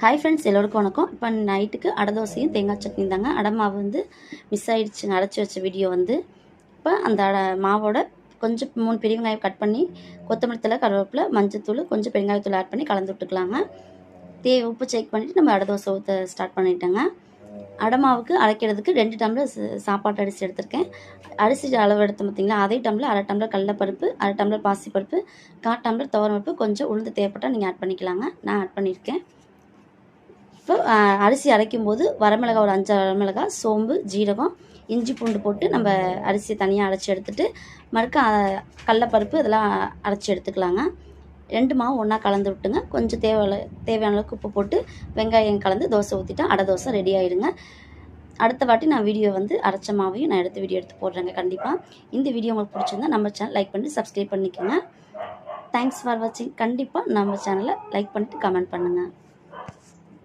Hi friends எல்லோருக்கும் வணக்கம். இப்போ நைட்டுக்கு அடை தோசையும் தேங்காய் சட்னி தாங்க. அடை மாவு வந்து மிஸ் ஆகிடுச்சு அடைச்சி வச்ச வீடியோ வந்து. இப்போ அந்த அடை மாவோட கொஞ்சம் மூணு பெரிய வெங்காயம் கட் பண்ணி கொத்தமல்லி தலை கருவேப்பில் மஞ்சத்தூள் கொஞ்சம் பெருங்காயத்தூள் ஆட் பண்ணி கலந்து விட்டுக்கலாங்க. தே உப்பு செக் பண்ணிவிட்டு நம்ம அடை தோசை ஊற்ற ஸ்டார்ட் பண்ணிட்டேங்க. அடை மாவுக்கு அரைக்கிறதுக்கு ரெண்டு டம்ளர் ச- சாப்பாட்டு அரிசி எடுத்திருக்கேன். அரிசி அளவு எடுத்து பார்த்தீங்களா அதே டம்ளர் அரை டம்ளர் கடலப்பருப்பு அரை டம்ளர் பாசிப்பருப்பு கால் டம்ளர் துவரம்பருப்பு கொஞ்சம் உளுந்து தேவைப்பட்டால் நீங்கள் ஆட் பண்ணிக்கலாங்க. நான் ஆட் பண்ணியிருக்கேன் இப்போ அரிசி அரைக்கும் போது வரமிளகா ஒரு அஞ்சு வரமிளகா சோம்பு ஜீரகம் இஞ்சி பூண்டு போட்டு நம்ம அரிசியை தனியாக அரைச்சி எடுத்துட்டு மறுக்க கடலப்பருப்பு இதெல்லாம் அரைச்சி எடுத்துக்கலாங்க. ரெண்டு மாவு ஒன்றா கலந்து விட்டுங்க. கொஞ்சம் தேவை தேவையான அளவுக்கு உப்பு போட்டு வெங்காயம் கலந்து தோசை ஊற்றிட்டா அடை தோசை ரெடி ஆயிடுங்க. அடுத்த வாட்டி நான் வீடியோ வந்து அரைச்ச மாவையும் நான் எடுத்து வீடியோ எடுத்து போடுறேங்க கண்டிப்பாக இந்த வீடியோ உங்களுக்கு பிடிச்சிருந்தா நம்ம சேனல் லைக் பண்ணி சப்ஸ்கிரைப் பண்ணிக்கோங்க. தேங்க்ஸ் ஃபார் வாட்சிங் கண்டிப்பாக நம்ம சேனலை லைக் பண்ணிட்டு கமெண்ட் பண்ணுங்கள்